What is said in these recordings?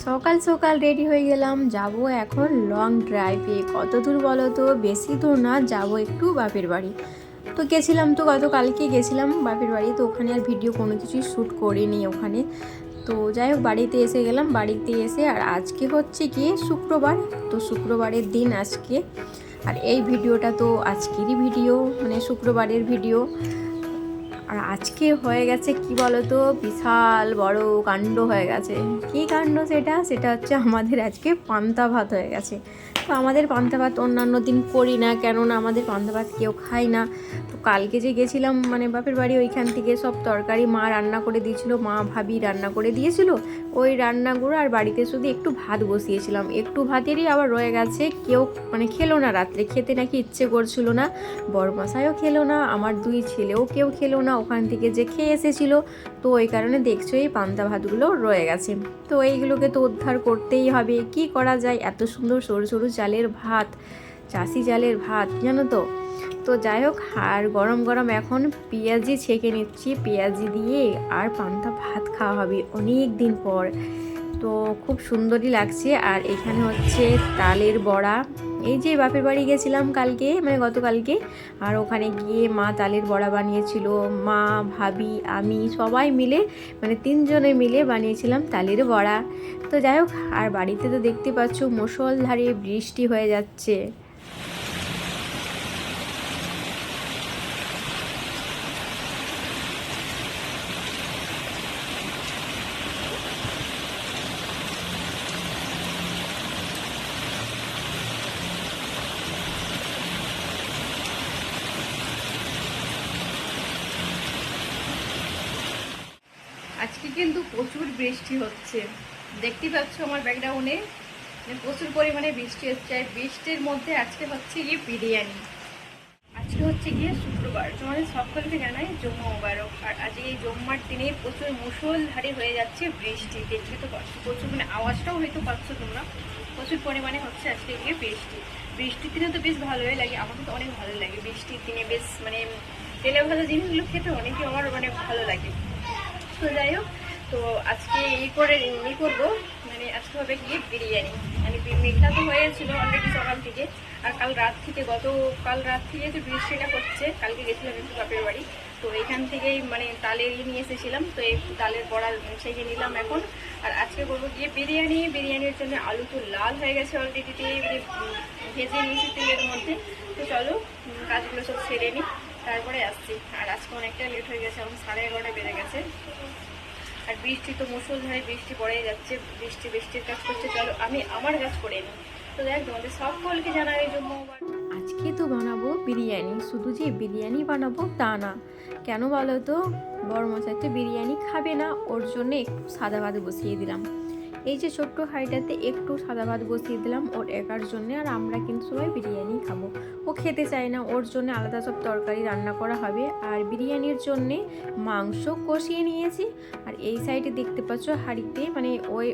সকাল সকাল রেডি হয়ে গেলাম, যাব এখন লং ড্রাইভে কত দূর বলো তো? বেশি দূর না, যাব একটু বাপের বাড়ি। তো গেছিলাম তো গতকালকে গেছিলাম বাপের বাড়ি, তো ওখানে আর ভিডিও কোনো কিছুই শ্যুট করিনি ওখানে। তো যাই হোক, বাড়িতে এসে গেলাম, বাড়িতে এসে আর আজকে হচ্ছে কি শুক্রবার, তো শুক্রবারের দিন আজকে। আর এই ভিডিওটা তো আজকেরই ভিডিও মানে শুক্রবারের ভিডিও আর আজকে হয়ে গেছে, কি বলতো? বিশাল বড় কাণ্ড হয়ে গেছে। কি কাণ্ড সেটা? সেটা হচ্ছে আমাদের আজকে পান্তা ভাত হয়ে গেছে। তো আমাদের পান্তা ভাত অন্যান্য দিন করি না, কেননা আমাদের পান্তা ভাত কেউ খায় না। তো কালকে যে গেছিলাম মানে বাপের বাড়ি ওইখান থেকে সব তরকারি মা রান্না করে দিয়েছিল, মা ভাবি রান্না করে দিয়েছিল। ওই রান্নাগুলো আর বাড়িতে শুধু একটু ভাত বসিয়েছিলাম। একটু ভাতেরই আবার রয়ে গেছে, কেউ মানে খেলো না রাত্রে, খেতে নাকি ইচ্ছে করছিল না। বড়মশাইও খেলো না, আমার দুই ছেলেও কেউ খেলো না, ওখান থেকে যে খেয়ে এসেছিল। তো ওই কারণে দেখছ এই পান্তা ভাতগুলো রয়ে গেছে। তো এইগুলোকে তো উদ্ধার করতেই হবে, কি করা যায়? এত সুন্দর সরু সরু চালের ভাত, চাষি চালের ভাত, জানো তো? তো যাই হোক, আর গরম গরম এখন পেঁয়াজি ছেঁকে নিচ্ছি। পেঁয়াজি দিয়ে আর পান্তা ভাত খাওয়া হবে অনেক দিন পর। তো খুব সুন্দরই লাগছে। আর এখানে হচ্ছে তালের বড়া। এই যে বাপের বাড়ি গেছিলাম কালকে মানে গতকালকে। আর ওখানে গিয়ে মা তালের বড়া বানিয়েছিল। মা, ভাবি, আমি সবাই মিলে মানে তিনজনে মিলে বানিয়েছিলাম তালের বড়া। তো যাই হোক, আর বাড়িতে তো দেখতে পাচ্ছ মুষলধারে বৃষ্টি হয়ে যাচ্ছে। আজকে কিন্তু প্রচুর বৃষ্টি হচ্ছে। দেখতে পাচ্ছ আমার ব্যাকগ্রাউন্ডে প্রচুর পরিমাণে বৃষ্টি হচ্ছে, আর বৃষ্টির মধ্যে আজকে হচ্ছে গিয়ে বিরিয়ানি। আজকে হচ্ছে গিয়ে শুক্রবার। তোমাদের সকলকে জানাই জম্মু মোবারক। আর আজকে এই জম্মার দিনে প্রচুর মুষলধারে হয়ে যাচ্ছে বৃষ্টি। দেখতে তো পাচ্ছ প্রচুর মানে আওয়াজটাও হয়তো পাচ্ছ তোমরা। প্রচুর পরিমাণে হচ্ছে আজকে গিয়ে বৃষ্টি। বৃষ্টির দিনে তো বেশ ভালোই লাগে আমাকে তো অনেক ভালো লাগে। বৃষ্টির দিনে বেশ মানে তেলে ভাজা জিনিসগুলো খেতে অনেকই আমার মানে ভালো লাগে। তো যাই হোক তো আজকে এই করে, ই করব। মানে আজকে হবে গিয়ে বিরিয়ানি। মানে মেঘলা তো হয়েছিল অলরেডি সকাল থেকে। আর কাল রাত থেকে, গত কাল রাত থেকে যে বৃষ্টিটা হচ্ছে, কালকে গেছিলাম একটু বাপের বাড়ি। তো এখান থেকেই মানে তালের ই নিয়ে এসেছিলাম। তো এই তালের বড়া ছেঁকে নিলাম এখন। আর আজকে করব গিয়ে বিরিয়ানি। বিরিয়ানির জন্য আলু তো লাল হয়ে গেছে অলরেডি ভেজে নিয়েছি তেলের মধ্যে। তো চলো কাজগুলো সব সেরে নিই। তারপরে আসছি। আর আজকে অনেকটা লেট হয়ে গেছে, এখন সাড়ে এগারোটা বেড়ে আর বৃষ্টি তো মুসলধারে বৃষ্টি পড়েই যাচ্ছে, বৃষ্টি, বৃষ্টির কাজ করছে। চলো, আমি আমার কাজ করে নিই। তো দেখ, তোমাদের সকলকে জানাই জন্য আজকে তো বানাবো বিরিয়ানি, শুধু যে বিরিয়ানি বানাবো তা না। কেন বলো তো? বড় মশাই তো বিরিয়ানি খাবে না, ওর জন্য একটু সাদা ভাত বসিয়ে দিলাম। এই যে ছোট্ট হাঁড়িটাতে একটু সাদা ভাত বসিয়ে দিলাম ওর একার জন্য, আর আমরা কিন্তু সবাই বিরিয়ানি খাব। ও খেতে চায় না, ওর জন্য আলাদা সব তরকারি রান্না করা হবে। আর বিরিয়ানির জন্যে মাংস কষিয়ে নিয়েছি। আর এই সাইডে দেখতে পাচ্ছ হাঁড়িতে মানে ওই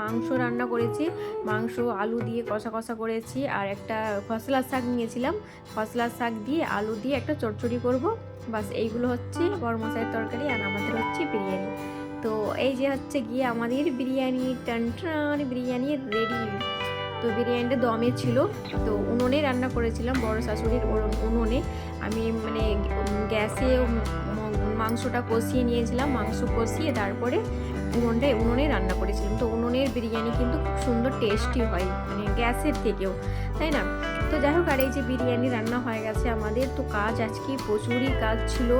মাংস রান্না করেছি। মাংস, আলু দিয়ে কষা কষা করেছি। আর একটা খসলার শাক নিয়েছিলাম। খসলার শাক দিয়ে আলু দিয়ে একটা চচ্চড়ি করব। বাস এইগুলো হচ্ছে বড় তরকারি আর আমাদের হচ্ছে বিরিয়ানি। তো এই যে হচ্ছে গিয়ে আমাদের বিরিয়ানি টান বিরিয়ানি রেডি তো বিরিয়ানিটা দমে ছিল। তো উনুনে রান্না করেছিলাম, বড় শাশুড়ির উনুনে। আমি মানে গ্যাসে মাংসটা কষিয়ে নিয়েছিলাম, মাংস কষিয়ে তারপরে উনুনটা উনুনে রান্না করেছিলাম। তো উনুনের বিরিয়ানি কিন্তু খুব সুন্দর টেস্টি হয় মানে গ্যাসের থেকেও, তাই না? তো যাই হোক, আর এই যে বিরিয়ানি রান্না হয়ে গেছে আমাদের, তো কাজ আজকে প্রচুরই কাজ ছিল।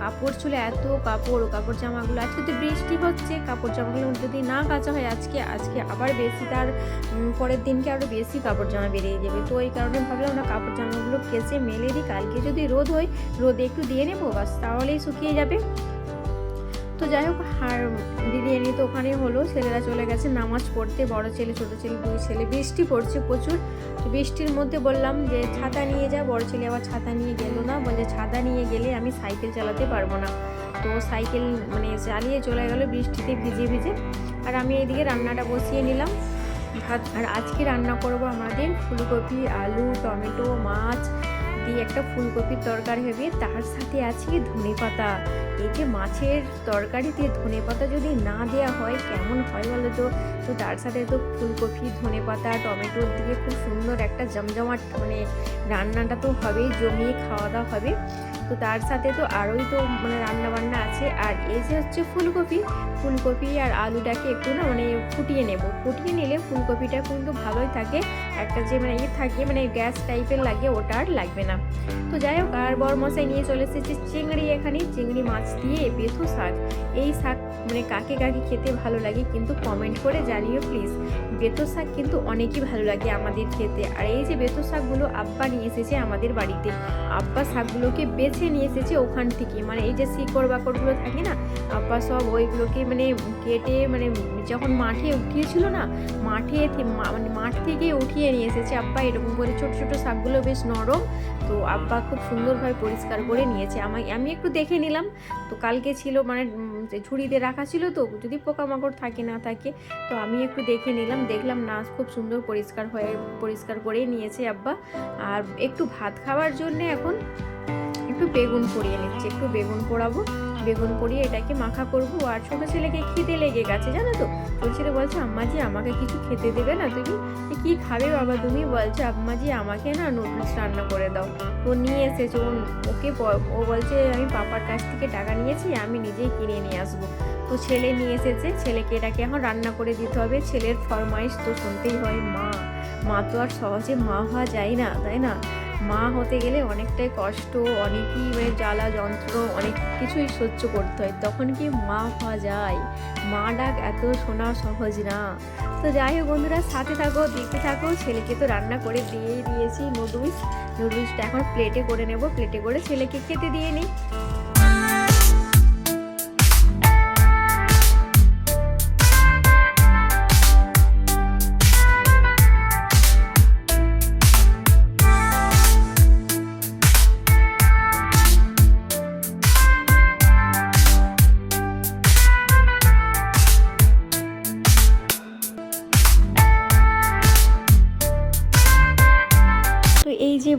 কাপড় ছিল এত কাপড় কাপড় জামাগুলো, আজকে তো বৃষ্টি হচ্ছে, কাপড় জামাগুলো যদি না কাচা হয় আজকে আজকে আবার বেশি, তার পরের দিনকে আরও বেশি কাপড় জামা বেরিয়ে যাবে। তো এই কারণে ভাবলাম না কাপড় জামাগুলো কেচে মেলে দিই, কালকে যদি রোদ হয়, রোদে একটু দিয়ে নেব, বাস তাহলেই শুকিয়ে যাবে। তো যাই হোক, আর বিরিয়ানি তো ওখানে হলো। ছেলেরা চলে গেছে নামাজ পড়তে। বড় ছেলে, ছোট ছেলে, দুই ছেলে। বৃষ্টি পড়ছে প্রচুর। বৃষ্টির মধ্যে বললাম যে, ছাতা নিয়ে যা। বড় ছেলে আবার ছাতা নিয়ে গেল না। বলে ছাতা নিয়ে গেলে আমি সাইকেল চালাতে পারব না। তো সাইকেল মানে চালিয়ে চলে গেল বৃষ্টিতে ভিজে ভিজে। আর আমি এইদিকে রান্নাটা বসিয়ে নিলাম। ভাত, আর আজকে রান্না করব আমাদের ফুলকপি, আলু, টমেটো, মাছ দিয়ে একটা ফুলকপির তরকারি হবে, তার সাথে আছে ধনে পাতা। এই যে মাছের তরকারিতে ধনে পাতা যদি না দেওয়া হয়, কেমন হয় বলো তো? তো তার সাথে তো ফুলকপি, ধনে পাতা, টমেটো দিয়ে খুব সুন্দর একটা জমজমাট মানে রান্নাটা তো হবেই, জমিয়ে খাওয়া দাওয়া হবে। তো তার সাথে তো আরোই তো মানে রান্না বান্না আছে। আর এই যে হচ্ছে ফুলকপি ফুলকপি আর আলুটাকে একটু না মানে ফুটিয়ে নেব। ফুটিয়ে নিলে ফুলকপিটা কিন্তু ভালোই থাকে। একটা যে মানে ইয়ে থাকে মানে গ্যাস টাইপের লাগে, ওটা আর লাগবে না। তো যাই হোক, আর বর মশাই নিয়ে চলে এসেছে চিংড়ি এখানে। চিংড়ি মাছ দিয়ে বেথু শাক। এই শাক মানে কাকে কাকে খেতে ভালো লাগে কিন্তু কমেন্ট করে জানিও প্লিজ বেতো শাক কিন্তু অনেকই ভালো লাগে আমাদের খেতে। আর এই যে বেতো শাকগুলো আব্বা নিয়ে এসেছে আমাদের বাড়িতে। আব্বা শাকগুলোকে বেছে নিয়ে এসেছে ওখান থেকে মানে এই যে শিকড় বাকড়গুলো থাকে না, আব্বা সব ওইগুলোকে মানে কেটে মানে যখন মাঠে উঠিয়েছিল না, মাঠে মানে মাঠ থেকে উঠিয়ে নিয়ে এসেছে। আব্বা এরকম করে ছোট ছোট শাকগুলো বেশ নরম। তো আব্বা খুব সুন্দরভাবে পরিষ্কার করে নিয়েছে। আমায়, আমি একটু দেখে নিলাম। তো কালকে ছিল মানে ঝুড়িতে রাখা ছিল তো, যদি পোকামাকড় থাকে, না থাকে, তো আমি একটু দেখে নিলাম। দেখলাম না, খুব সুন্দর পরিষ্কার হয়ে, পরিষ্কার করেই নিয়েছে আব্বা। আর একটু ভাত খাওয়ার জন্য এখন একটু বেগুন পরিয়ে নিচ্ছি, একটু বেগুন পোড়াবো, বেগুন পরিয়ে এটাকে মাখা করব। আর ছোটো ছেলেকে খিদে লেগে গেছে, জানো তো? ছোটো ছেলে বলছে, আম্মাজি, আমাকে কিছু খেতে দেবে না তুমি? কি খাবে বাবা তুমি? বলছে, আম্মাজি, আমাকে না নুডলস রান্না করে দাও। তো নিয়ে এসেছে ওকে ও বলছে, আমি পাপার কাছ থেকে টাকা নিয়েছি, আমি নিজেই কিনে নিয়ে আসব। তো ছেলে নিয়ে এসেছে, ছেলেকে এটাকে এখন রান্না করে দিতে হবে। ছেলের ফরমাইশ তো শুনতেই হয়, মা মা তো আর সহজে মা হওয়া যায় না, তাই না? মা হতে গেলে অনেকটাই কষ্ট, অনেকই মানে জ্বালা যন্ত্র, অনেক কিছুই সহ্য করতে হয়। তখন কি মা হওয়া যায়? মা ডাক এত শোনা সহজ না। তো যাই হোক বন্ধুরা, সাথে থাকো, দেখতে থাকো। ছেলেকে তো রান্না করে দিয়েই দিয়েছি নুডলস। নুডলসটা এখন প্লেটে করে নেব। প্লেটে করে ছেলেকে খেতে দিয়ে নিই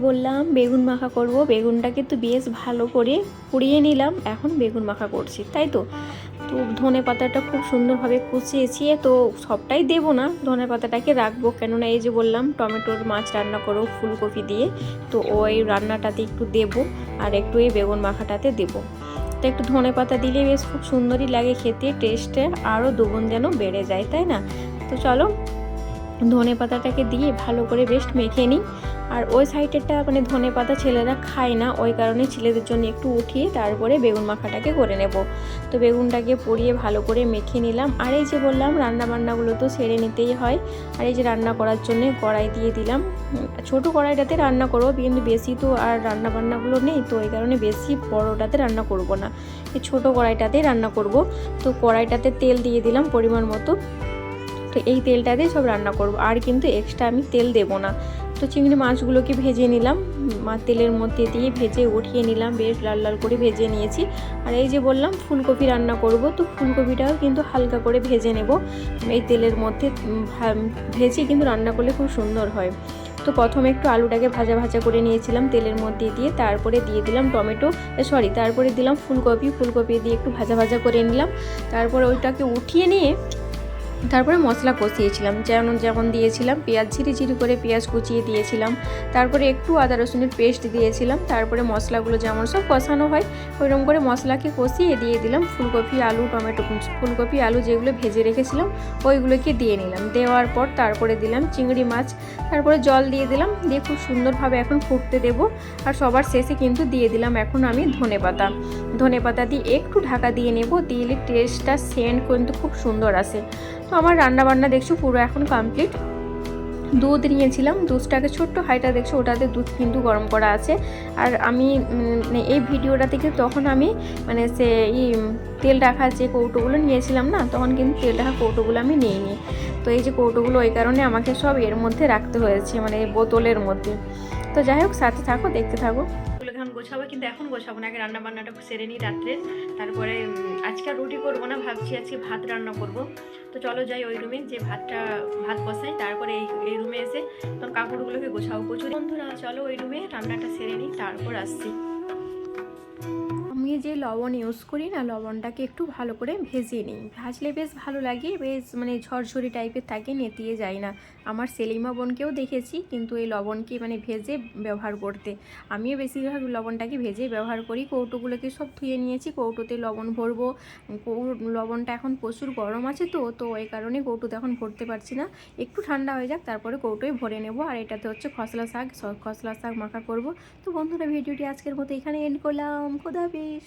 বললাম, বেগুন মাখা করব। বেগুনটাকে তো বেশ ভালো করে পুড়িয়ে নিলাম, এখন বেগুন মাখা করছি, তাই তো? তো ধনে পাতাটা খুব সুন্দরভাবে কুচিয়েছি, তো সবটাই দেবো না, ধনে পাতাটাকে রাখব। কেননা এই যে বললাম, টমেটোর মাছ রান্না করো ফুলকপি দিয়ে, তো ওই রান্নাটাতে একটু দেবো আর একটু এই বেগুন মাখাটাতে দেবো। তো একটু ধনে পাতা দিলে বেশ খুব সুন্দরই লাগে খেতে, টেস্টে আরও দুগুণ যেন বেড়ে যায়, তাই না? তো চলো, ধনে পাতাটাকে দিয়ে ভালো করে বেশ মেখে নিই। আর ওই সাইডেরটা মানে ধনে পাতা ছেলেরা খায় না, ওই কারণে ছেলেদের জন্য একটু উঠিয়ে তারপরে বেগুন মাখাটাকে করে নেব। তো বেগুনটাকে পরিয়ে ভালো করে মেখে নিলাম। আর এই যে বললাম রান্না বান্নাগুলো তো সেরে নিতেই হয়। আর এই যে রান্না করার জন্য কড়াই দিয়ে দিলাম। ছোট কড়াইটাতে রান্না করব, কিন্তু বেশি তো আর রান্না বান্নাগুলো নেই, তো এই কারণে বেশি বড়টাতে রান্না করব না। এই ছোটো কড়াইটাতেই রান্না করব। তো কড়াইটাতে তেল দিয়ে দিলাম পরিমাণ মতো। তো এই তেলটা দিয়ে সব রান্না করব। আর কিন্তু এক্সট্রা আমি তেল দেবো না। তো চিংড়ি মাছগুলোকে ভেজে নিলাম। মা তেলের মধ্যে দিয়ে ভেজে উঠিয়ে নিলাম, বেশ লাল লাল করে ভেজে নিয়েছি। আর এই যে বললাম, ফুলকপি রান্না করব, তো ফুলকপিটাও কিন্তু হালকা করে ভেজে নেব। এই তেলের মধ্যে ভেজে কিন্তু রান্না করলে খুব সুন্দর হয়। তো প্রথমে একটু আলুটাকে ভাজা ভাজা করে নিয়েছিলাম তেলের মধ্যে দিয়ে, তারপরে দিয়ে দিলাম টমেটো সরি তারপরে দিলাম ফুলকপি ফুলকপি দিয়ে একটু ভাজা ভাজা করে নিলাম। তারপরে ওইটাকে উঠিয়ে নিয়ে তারপরে মশলা কষিয়েছিলাম, যেমন যেমন দিয়েছিলাম, পেঁয়াজ ঝিরি ঝিরি করে পেঁয়াজ কুচিয়ে দিয়েছিলাম, তারপরে একটু আদা রসুনের পেস্ট দিয়েছিলাম, তারপরে মশলাগুলো যেমন সব কষানো হয়, ওইরকম করে মশলাকে কষিয়ে দিয়ে দিলাম, ফুলকপি, আলু, টমেটো, ফুলকপি, আলু যেগুলো ভেজে রেখেছিলাম, ওইগুলোকে দিয়ে নিলাম, দেওয়ার পর তারপরে দিলাম চিংড়ি মাছ, তারপরে জল দিয়ে দিলাম, দিয়ে খুব সুন্দরভাবে এখন ফুটতে দেবো, আর সবার শেষে কিন্তু দিয়ে দিলাম এখন আমি ধনে পাতা। ধনে পাতা দিয়ে একটু ঢাকা দিয়ে নেব, দিলে টেস্টটা সেন্ট কিন্তু খুব সুন্দর আসে। তো আমার রান্না বান্না দেখছ পুরো এখন কমপ্লিট দুধ নিয়েছিলাম, দুধটাকে ছোট্ট হাইটা দেখছ, ওটাতে দুধ কিন্তু গরম করা আছে। আর আমি মানে এই ভিডিওটা থেকে তখন আমি মানে সে এই তেল রাখা যে কৌটোগুলো নিয়েছিলাম না, তখন কিন্তু তেল রাখা কৌটোগুলো আমি নিইনি। তো এই যে কৌটোগুলো ওই কারণে আমাকে সব এর মধ্যে রাখতে হয়েছে মানে বোতলের মধ্যে। তো যাই হোক, সাথে থাকো, দেখতে থাকো। গোছাবো, কিন্তু এখন গোছাবো না। আগে রান্না বান্নাটা সেরে নিই রাত্রে। তারপরে আজকে আর রুটি করব না, ভাবছি আজকে ভাত রান্না করব। তো চলো যাই ওই রুমে যে ভাতটা, ভাত বসাই, তারপরে এই এই রুমে এসে তখন কাপড়গুলোকে গোছাবো প্রচুর। বন্ধুরা, চলো ওই রুমে রান্নাটা সেরে নিই, তারপর আসছি। আমি যে লবণ ইউজ করি না, লবণটাকে একটু ভালো করে ভেজে নিই। ভাজলে বেশ ভালো লাগে, বেশ মানে ঝরঝরি টাইপের থাকে, নেতিয়ে যায় না। আমার সেলিমা বোনকেও দেখেছি, কিন্তু এই লবণকে মানে ভেজে ব্যবহার করতে। আমিও বেশিরভাগ লবণটাকে ভেজে ব্যবহার করি, কৌটোগুলোকে সব ধুয়ে নিয়েছি, কৌটোতে লবণ ভরবো। লবণটা এখন প্রচুর গরম আছে তো তো এই কারণে কৌটোতে এখন ভরতে পারছি না। একটু ঠান্ডা হয়ে যাক, তারপরে কৌটোয় ভরে নেব। আর এটাতে হচ্ছে খসলা শাক খসলা শাক মাখা করব। তো বন্ধুরা, ভিডিওটি আজকের মতো এখানে এন্ড করলাম। খোদা হাফিজ।